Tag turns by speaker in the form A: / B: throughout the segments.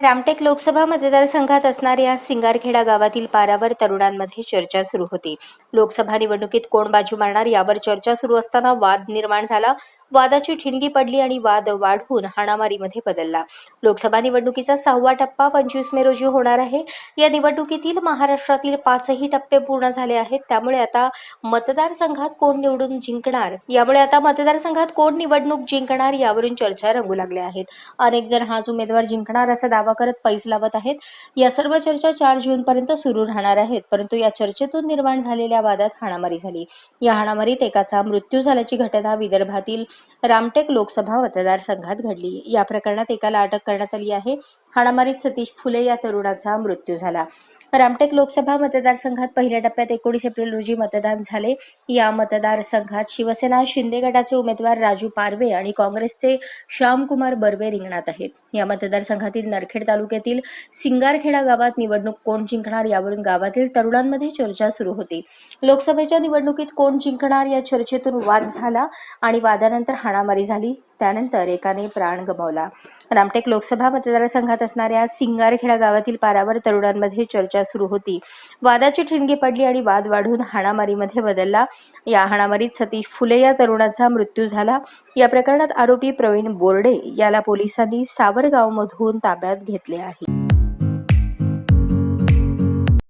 A: रामटेक लोकसभा मतदारसंघात असणाऱ्या सिंगारखेडा गावातील पारावर तरुणांमध्ये चर्चा सुरू होती. लोकसभा निवडणुकीत कोण बाजू मारणार यावर चर्चा सुरू असताना वाद निर्माण झाला. वादाची ठिणगी पडली आणि वाद वाढवून हाणामारीमध्ये बदलला. लोकसभा निवडणुकीचा सहावा टप्पा पंचवीस मे रोजी होणार आहे. या निवडणुकीतील महाराष्ट्रातील पाचही टप्पे पूर्ण झाले आहेत. त्यामुळे आता मतदारसंघात कोण निवडून जिंकणार? यामुळे आता मतदारसंघात कोण निवडणूक जिंकणार यावरून चर्चा रंगू लागल्या आहेत. अनेक जण हाच उमेदवार जिंकणार असा दावा करत पैस लावत आहेत. या सर्व चर्चा चार जून पर्यंत सुरू राहणार आहेत. परंतु या चर्चेतून निर्माण झालेल्या वादात हाणामारी झाली. या हाणामारीत एकाचा मृत्यू झाल्याची घटना विदर्भातील रामटेक लोकसभा मतदारसंघात घडली. या प्रकरणात एकाला अटक करण्यात आली आहे. हाणामारीत सतीश फुले या तरुणाचा मृत्यू झाला. रामटेक लोकसभा मतदारसंघात पहिल्या टप्प्यात एकोणीस एप्रिल रोजी मतदान झाले. या मतदारसंघात शिवसेना शिंदे गटाचे उमेदवार राजू पारवे आणि काँग्रेसचे श्यामकुमार बर्वे रिंगणात आहेत. या मतदारसंघातील नरखेड तालुक्यातील सिंगारखेडा गावात निवडणूक कोण जिंकणार यावरून गावातील तरुणांमध्ये चर्चा सुरू होती. लोकसभेच्या निवडणुकीत कोण जिंकणार या चर्चेतून वाद झाला आणि वादानंतर हाणामारी झाली. त्यानंतर एकाने प्राण गमावला. रामटेक लोकसभा मतदारसंघात असणाऱ्या सिंगारखेडा गावातील पारावर तरुणांमध्ये चर्चा सुरू होती. वादाची ठिणगी पडली आणि वाद वाढून हाणामारीमध्ये बदलला. या हाणामारीत सतीश फुले या तरुणाचा मृत्यू झाला. या प्रकरणात आरोपी प्रवीण बोर्डे याला पोलिसांनी सावरगावमधून ताब्यात घेतले आहे.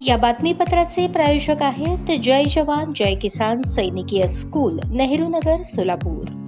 A: या बातमीपत्राचे प्रायोजक आहेत जय जवान जय किसान सैनिकीय स्कूल नेहरू नगर सोलापूर.